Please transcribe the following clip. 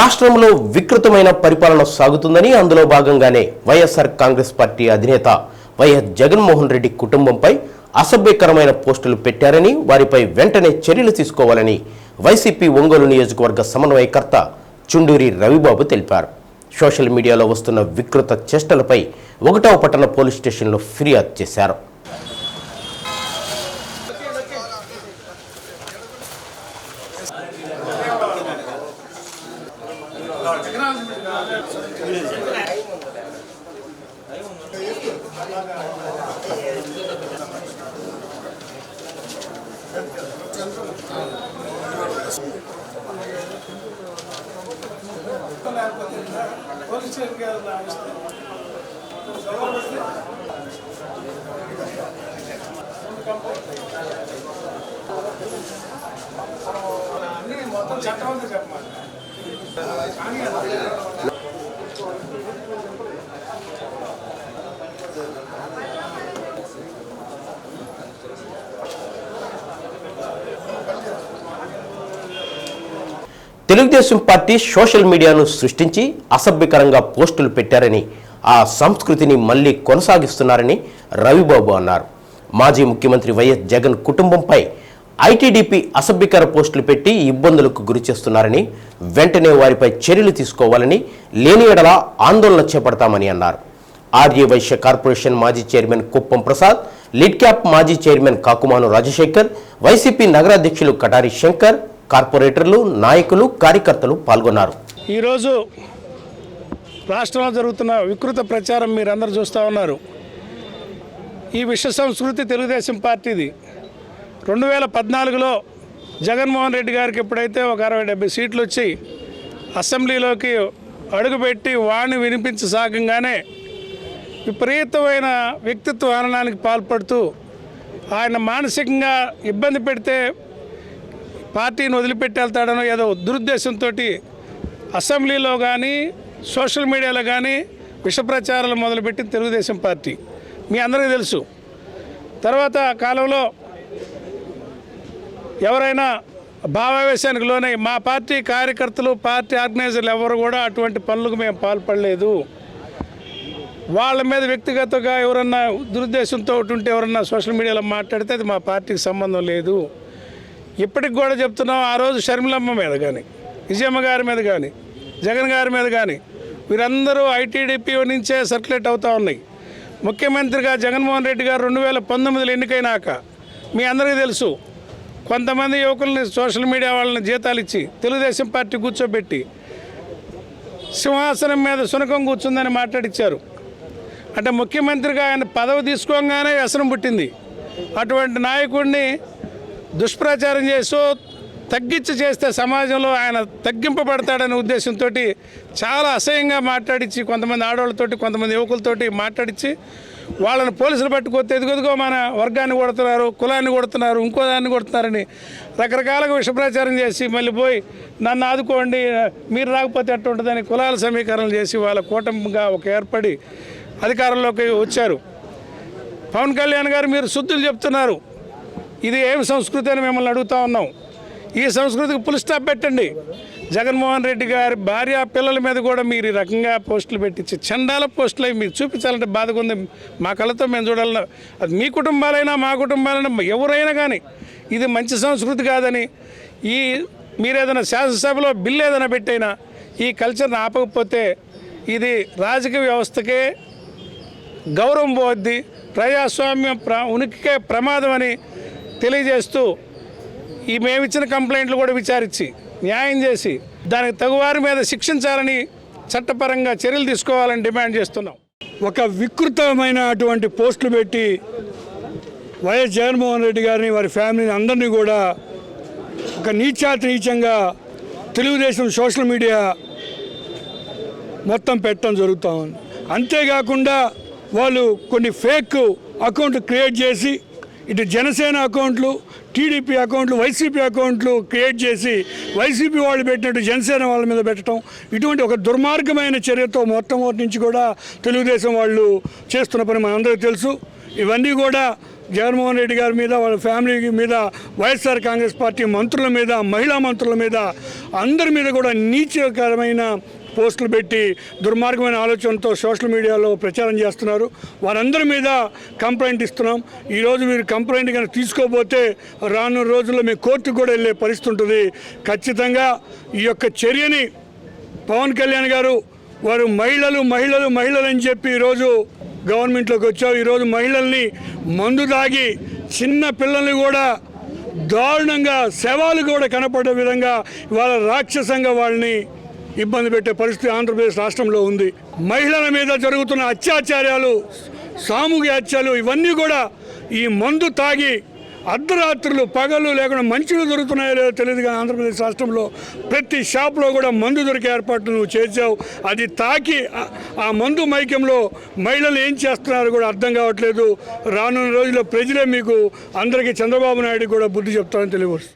రాష్ట్రంలో వికృతమైన పరిపాలన సాగుతుందని అందులో భాగంగానే వైఎస్ఆర్ కాంగ్రెస్ పార్టీ అధినేత వైఎస్ జగన్మోహన్ రెడ్డి కుటుంబంపై అసభ్యకరమైన పోస్టులు పెట్టారని వారిపై వెంటనే చర్యలు తీసుకోవాలని వైసీపీ ఒంగోలు నియోజకవర్గ సమన్వయకర్త చుండూరి రవిబాబు తెలిపారు. సోషల్ మీడియాలో వస్తున్న వికృత చేష్టలపై ఒకటవ పట్టణ పోలీస్ స్టేషన్లో ఫిర్యాదు చేశారు. పోలీస్ స్టేషన్ అన్ని మొత్తం చట్టం ఉంది చెప్పమాట కానీ తెలుగుదేశం పార్టీ సోషల్ మీడియాను సృష్టించి అసభ్యకరంగా పోస్టులు పెట్టారని ఆ సంస్కృతిని మళ్ళీ కొనసాగిస్తున్నారని రవిబాబు అన్నారు. మాజీ ముఖ్యమంత్రి వైఎస్ జగన్ కుటుంబంపై ఐటీడీపీ అసభ్యకర పోస్టులు పెట్టి ఇబ్బందులకు గురి చేస్తున్నారని వెంటనే వారిపై చర్యలు తీసుకోవాలని లేని ఎడల ఆందోళన చేపడతామని అన్నారు. ఆర్య వైశ్య కార్పొరేషన్ మాజీ chairman Kuppam Prasad LIDCAP మాజీ చైర్మన్ కాకుమాను రాజశేఖర్ వైసీపీ నగరాధ్యక్షులు కటారి శంకర్ కార్పొరేటర్లు నాయకులు కార్యకర్తలు పాల్గొన్నారు. ఈరోజు రాష్ట్రంలో జరుగుతున్న వికృత ప్రచారం మీరందరూ చూస్తూ ఉన్నారు. ఈ విశ్వ సంస్కృతి తెలుగుదేశం పార్టీది. రెండు వేల పద్నాలుగులో జగన్మోహన్ రెడ్డి గారికి ఎప్పుడైతే ఒక అరవై డెబ్బై సీట్లు వచ్చి అసెంబ్లీలోకి అడుగుపెట్టి వాణి వినిపించసాగంగానే విపరీతమైన వ్యక్తిత్వ హననానికి పాల్పడుతూ ఆయన మానసికంగా ఇబ్బంది పెడితే పార్టీని వదిలిపెట్టి వెళ్తాడనో ఏదో దురుద్దేశంతో అసెంబ్లీలో కానీ సోషల్ మీడియాలో కానీ విష ప్రచారాలు మొదలుపెట్టి తెలుగుదేశం పార్టీ. మీ అందరికీ తెలుసు. తర్వాత కాలంలో ఎవరైనా భావావేశానికి లోనై మా పార్టీ కార్యకర్తలు పార్టీ ఆర్గనైజర్లు ఎవరు కూడా అటువంటి పనులకు మేము పాల్పడలేదు. వాళ్ళ మీద వ్యక్తిగతంగా ఎవరన్నా దురుద్దేశంతో ఉంటే ఎవరన్నా సోషల్ మీడియాలో మాట్లాడితే అది మా పార్టీకి సంబంధం లేదు. ఇప్పటికి కూడా చెప్తున్నాం ఆ రోజు షర్మిలమ్మ మీద కానీ విజయమ్మ గారి మీద కానీ జగన్ గారి మీద కానీ వీరందరూ ఐటీడీపీ నుంచే సర్క్యులేట్ అవుతూ ఉన్నాయి. ముఖ్యమంత్రిగా జగన్మోహన్ రెడ్డి గారు రెండు వేల పంతొమ్మిదిలో ఎన్నికైనాక మీ అందరికీ తెలుసు కొంతమంది యువకుల్ని సోషల్ మీడియా వాళ్ళని జీతాలు ఇచ్చి తెలుగుదేశం పార్టీ కూర్చోబెట్టి సింహాసనం మీద సునకం కూర్చుందని మాట్లాడిచ్చారు. అంటే ముఖ్యమంత్రిగా ఆయన పదవి తీసుకోగానే వ్యసనం పుట్టింది. అటువంటి నాయకుడిని దుష్ప్రచారం చేస్తూ తగ్గించి చేస్తే సమాజంలో ఆయన తగ్గింపబడతాడనే ఉద్దేశంతో చాలా అసహ్యంగా మాట్లాడించి కొంతమంది ఆడవాళ్ళతోటి కొంతమంది యువకులతోటి మాట్లాడించి వాళ్ళని పోలీసులు పట్టుకొస్తే ఎదుగుదుగో మన వర్గాన్ని కొడుతున్నారు కులాన్ని కొడుతున్నారు ఇంకో దాన్ని కొడుతున్నారని రకరకాలుగా విషప్రచారం చేసి మళ్ళీ పోయి నన్ను ఆదుకోండి మీరు రాకపోతే ఎట్లా ఉంటుందని కులాల సమీకరణలు చేసి వాళ్ళ కూటమిగా ఒక ఏర్పడి అధికారంలోకి వచ్చారు. పవన్ కళ్యాణ్ గారు మీరు శుద్ధులు చెప్తున్నారు. ఇది ఏమి సంస్కృతి అని మిమ్మల్ని అడుగుతా ఉన్నాం. ఈ సంస్కృతికి పుల్ స్టాప్ పెట్టండి. జగన్మోహన్ రెడ్డి గారి భార్య పిల్లల మీద కూడా మీరు ఈ రకంగా పోస్టులు పెట్టించి చండాల పోస్టులు అవి మీరు చూపించాలంటే బాధగా ఉంది. మా కళ్ళతో మేము చూడాలన్నా అది మీ కుటుంబాలైనా మా కుటుంబాలైనా ఎవరైనా కానీ ఇది మంచి సంస్కృతి కాదని ఈ మీరు ఏదైనా శాసనసభలో బిల్లు ఏదైనా పెట్టైనా ఈ కల్చర్ని ఆపకపోతే ఇది రాజకీయ వ్యవస్థకే గౌరవం పోద్ది. ప్రజాస్వామ్యం ప్ర ఉనికికే ప్రమాదం అని తెలియజేస్తూ ఈ మేమిచ్చిన కంప్లైంట్లు కూడా విచారించి న్యాయం చేసి దానికి తగువారి మీద శిక్షించాలని చట్టపరంగా చర్యలు తీసుకోవాలని డిమాండ్ చేస్తున్నాం. ఒక వికృతమైన అటువంటి పోస్టులు పెట్టి వైఎస్ జగన్మోహన్ రెడ్డి గారిని వారి ఫ్యామిలీని అందరినీ కూడా ఒక నీచాతి నీచంగా తెలుగుదేశం సోషల్ మీడియా మొత్తం పెట్టడం జరుగుతూ ఉంది. అంతేకాకుండా వాళ్ళు కొన్ని ఫేక్ అకౌంట్ క్రియేట్ చేసి ఇటు జనసేన అకౌంట్లు టీడీపీ అకౌంట్లు వైసీపీ అకౌంట్లు క్రియేట్ చేసి వైసీపీ వాళ్ళు పెట్టినట్టు జనసేన వాళ్ళ మీద పెట్టడం ఇటువంటి ఒక దుర్మార్గమైన చర్యతో మొట్టమొదటి నుంచి కూడా తెలుగుదేశం వాళ్ళు చేస్తున్న పని మనందరికీ తెలుసు. ఇవన్నీ కూడా జగన్మోహన్ రెడ్డి గారి మీద వాళ్ళ ఫ్యామిలీ మీద వైఎస్ఆర్ కాంగ్రెస్ పార్టీ మంత్రుల మీద మహిళా మంత్రుల మీద అందరి మీద కూడా నీచకరమైన పోస్టులు పెట్టి దుర్మార్గమైన ఆలోచనతో సోషల్ మీడియాలో ప్రచారం చేస్తున్నారు. వారందరి మీద కంప్లైంట్ ఇస్తున్నాం. ఈరోజు మీరు కంప్లైంట్ కనుక తీసుకోకపోతే రానున్న రోజుల్లో మీ కోర్టుకు కూడా వెళ్ళే పరిస్థితి ఉంటుంది. ఖచ్చితంగా ఈ యొక్క చర్యని పవన్ కళ్యాణ్ గారు వారు మహిళలు మహిళలు మహిళలు అని చెప్పి ఈరోజు గవర్నమెంట్లోకి వచ్చావు ఈరోజు మహిళల్ని మందు తాగి చిన్న పిల్లల్ని కూడా దారుణంగా శవాలు కూడా కనపడే విధంగా ఇవాళ రాక్షసంగా వాళ్ళని ఇబ్బంది పెట్టే పరిస్థితి ఆంధ్రప్రదేశ్ రాష్ట్రంలో ఉంది. మహిళల మీద జరుగుతున్న అత్యాచారాలు సామూహిక హత్యలు ఇవన్నీ కూడా ఈ మందు తాగి అర్ధరాత్రులు పగలు లేకుండా మంచులు దొరుకుతున్నాయో లేదో తెలియదు కానీ ఆంధ్రప్రదేశ్ రాష్ట్రంలో ప్రతి షాప్లో కూడా మందు దొరికే ఏర్పాట్లు నువ్వు చేసావు అది తాకి ఆ- మందు మైక్యంలో మహిళలు ఏం చేస్తున్నారో కూడా అర్థం కావట్లేదు. రానున్న రోజుల్లో ప్రజలే మీకు అందరికీ చంద్రబాబు నాయుడు కూడా బుద్ధి చెప్తారని తెలియవచ్చు